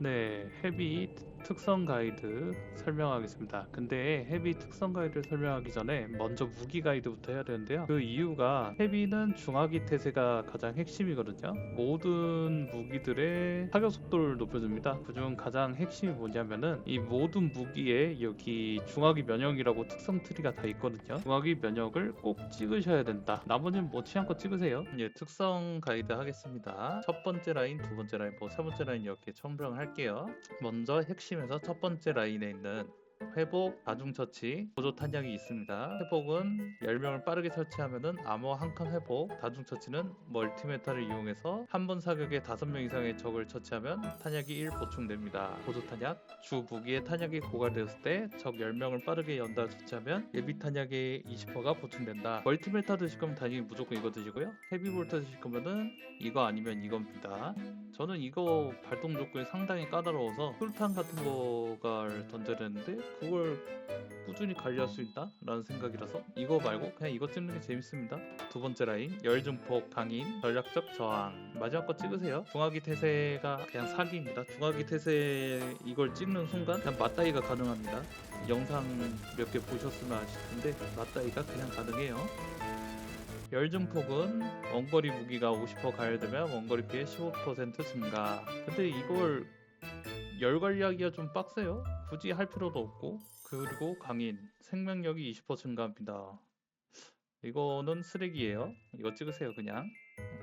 네, 헤비 특성 가이드 설명하겠습니다. 근데 헤비 특성 가이드를 설명하기 전에 먼저 무기 가이드부터 해야 되는데요. 그 이유가 헤비는 중화기 태세가 가장 핵심이거든요. 모든 무기들의 타격 속도를 높여줍니다. 그중 가장 핵심이 뭐냐면은 이 모든 무기에 여기 중화기 면역이라고 특성 트리가 다 있거든요. 중화기 면역을 꼭 찍으셔야 된다. 나머지는 뭐 취향껏 찍으세요. 예, 특성 가이드 하겠습니다. 첫 번째 라인, 두 번째 라인, 뭐 세 번째 라인 이렇게 첨부를 할게요. 먼저 핵심 에서 첫 번째 라인에 있는 회복, 다중처치, 보조 탄약이 있습니다. 회복은 10명을 빠르게 설치하면은 암호 한 칸 회복, 다중처치는 멀티메타를 이용해서 한 번 사격에 5명 이상의 적을 처치하면 탄약이 1 보충됩니다. 보조 탄약, 주 무기에 탄약이 고갈되었을 때적 10명을 빠르게 연달아 처치하면 예비 탄약의 20%가 보충된다. 멀티메타 드실 거면 당연히 무조건 이거 드시고요. 헤비볼트 드실 거면은 이거 아니면 이겁니다. 저는 이거 발동 조건이 상당히 까다로워서 술탄 같은 거를 던져야 되는데 그걸 꾸준히 관리할 수 있다? 라는 생각이라서 이거 말고 그냥 이거 찍는 게 재밌습니다. 두 번째 라인 열중폭 강인 전략적 저항. 마지막 거 찍으세요. 중화기 태세가 그냥 사기입니다. 중화기 태세 이걸 찍는 순간 그냥 맞다이가 가능합니다. 영상 몇 개 보셨으면 아실 텐데 맞다이가 그냥 가능해요. 열중폭은 원거리 무기가 50% 가열되면 원거리 피해 15% 증가. 근데 이걸 열 관리하기가 좀 빡세요. 굳이 할 필요도 없고. 그리고 강인 생명력이 20% 증가합니다. 이거는 쓰레기예요. 이거 찍으세요 그냥.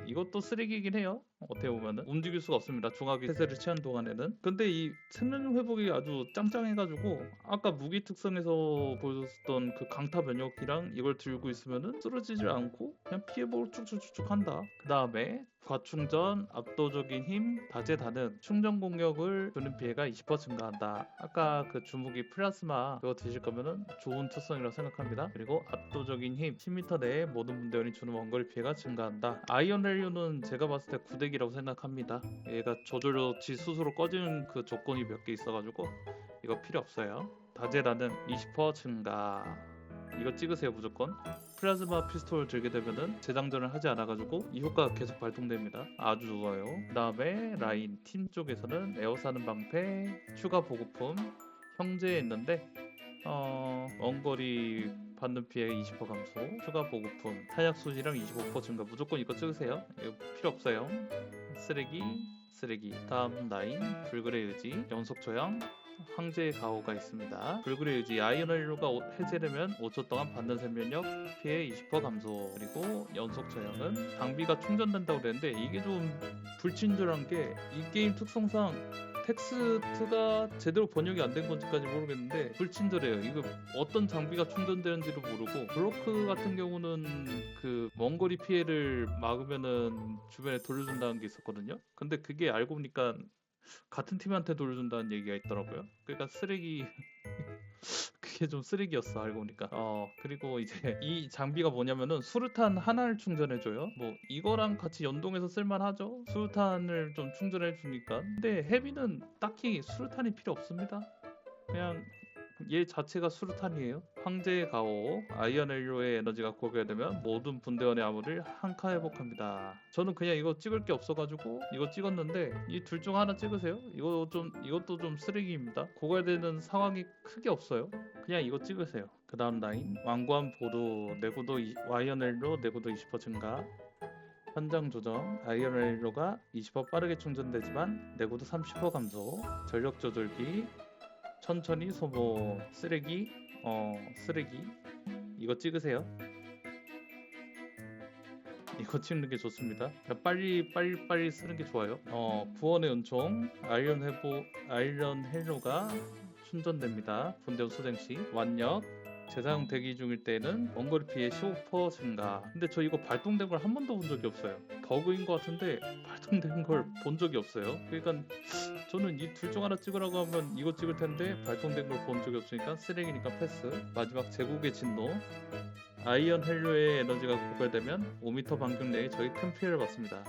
이것도 쓰레기이긴 해요. 어떻게 보면은 움직일 수가 없습니다. 중화기 태세를 취한 동안에는. 근데 이 생명력 회복이 아주 짱짱해가지고 아까 무기 특성에서 보여줬던 그 강타 면역이랑 이걸 들고 있으면은 쓰러지질 않고 그냥 피해복을 쭉쭉쭉쭉 한다. 그 다음에 과충전, 압도적인 힘, 다재다능, 충전 공격을 주는 피해가 20% 증가한다. 아까 그 주무기 플라스마 그거 드실 거면은 좋은 특성이라고 생각합니다. 그리고 압도적인 힘, 10m 내에 모든 분대원이 주는 원거리 피해가 증가한다. 아이언 렐류는 제가 봤을 때 구대기라고 생각합니다. 얘가 저절로 지 스스로 꺼지는 그 조건이 몇 개 있어가지고 이거 필요 없어요. 다재다능 20% 증가. 이거 찍으세요 무조건. 플라즈마 피스톨 들게 되면은 재장전을 하지 않아가지고 이 효과가 계속 발동됩니다. 아주 좋아요. 그 다음에 라인 팀 쪽에서는 에어사는 방패, 추가 보급품, 형제에 있는데 어 원거리 받는 피해 20% 감소, 추가 보급품, 타약 소지량 25% 증가. 무조건 이거 찍으세요. 이거 필요 없어요. 쓰레기, 쓰레기. 다음 라인 불굴의 의지, 연속 조형, 황제의 가호가 있습니다. 불굴의 의지 아이언을로가 해제되면 5초 동안 받는 생명력 피해 20% 감소 그리고 연속 저항은 장비가 충전된다고 그랬는데 이게 좀 불친절한 게 이 게임 특성상 텍스트가 제대로 번역이 안 된 건지까지 모르겠는데 불친절해요. 이거 어떤 장비가 충전되는지도 모르고 블로크 같은 경우는 그 원거리 피해를 막으면은 주변에 돌려준다는 게 있었거든요. 근데 그게 알고 보니까 같은 팀한테 돌려준다는 얘기가 있더라고요. 그러니까 쓰레기 그게 좀 쓰레기였어 알고 보니까. 어 그리고 이제 이 장비가 뭐냐면은 수류탄 하나를 충전해줘요. 뭐 이거랑 같이 연동해서 쓸만하죠. 수류탄을 좀 충전해 주니까. 근데 헤비는 딱히 수류탄이 필요 없습니다. 그냥 얘 자체가 수류탄이에요. 황제의 가오, 아이언 헬로의 에너지가 고갈되면 모든 분대원의 암호를 한 칸 회복합니다. 저는 그냥 이거 찍을 게 없어가지고 이거 찍었는데 이 둘 중 하나 찍으세요. 이거 좀 이것도 좀 쓰레기입니다. 고갈되는 상황이 크게 없어요. 그냥 이거 찍으세요. 그 다음 라인 왕관 보도 내구도 이- 아이언 헬로 내구도 20% 증가. 현장 조정 아이언 헬로가 20% 빠르게 충전되지만 내구도 30% 감소. 전력 조절기 천천히 소모 쓰레기 어 쓰레기. 이거 찍으세요. 이거 찍는 게 좋습니다. 빨리 빨리 빨리 쓰는 게 좋아요. 어 구원의 은총 아이언 회복 아이언 헬로가 충전됩니다. 분대원 수행 시 완력 재사용 대기 중일 때는 원거리 피해 15% 증가 근데 저 이거 발동된 걸 한 번도 본 적이 없어요 버그인 것 같은데 발동된 걸 본 적이 없어요 그러니까 저는 이 둘 중 하나 찍으라고 하면 이거 찍을 텐데 발동된 걸 본 적이 없으니까 쓰레기니까 패스. 마지막 제국의 진노. 아이언 헬로의 에너지가 고갈되면 5m 반경 내에 저희 큰 피해를 받습니다.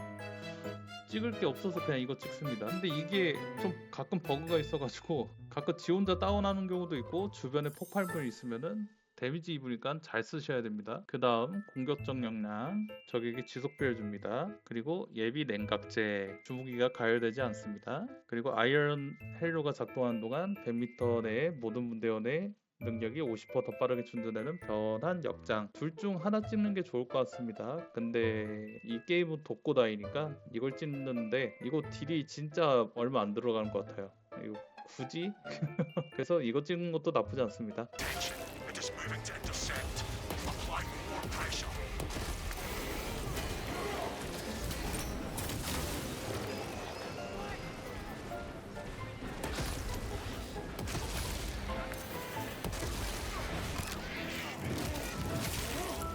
찍을 게 없어서 그냥 이거 찍습니다. 근데 이게 좀 가끔 버그가 있어가지고 가끔 지 혼자 다운하는 경우도 있고 주변에 폭발물이 있으면은 데미지 입으니까 잘 쓰셔야 됩니다. 그 다음 공격적 역량 적에게 지속비를 줍니다. 그리고 예비 냉각제 주무기가 가열되지 않습니다. 그리고 아이언 헬로가 작동하는 동안 100m 내에 모든 분대원의 능력이 50%더 빠르게 충전되는 변환 역장 둘 중 하나 찍는 게 좋을 것 같습니다. 근데 이 게임은 독고다이니까 이걸 찍는데 이거 딜이 진짜 얼마 안 들어가는 것 같아요. 이거 굳이? 그래서 이거 찍는 것도 나쁘지 않습니다.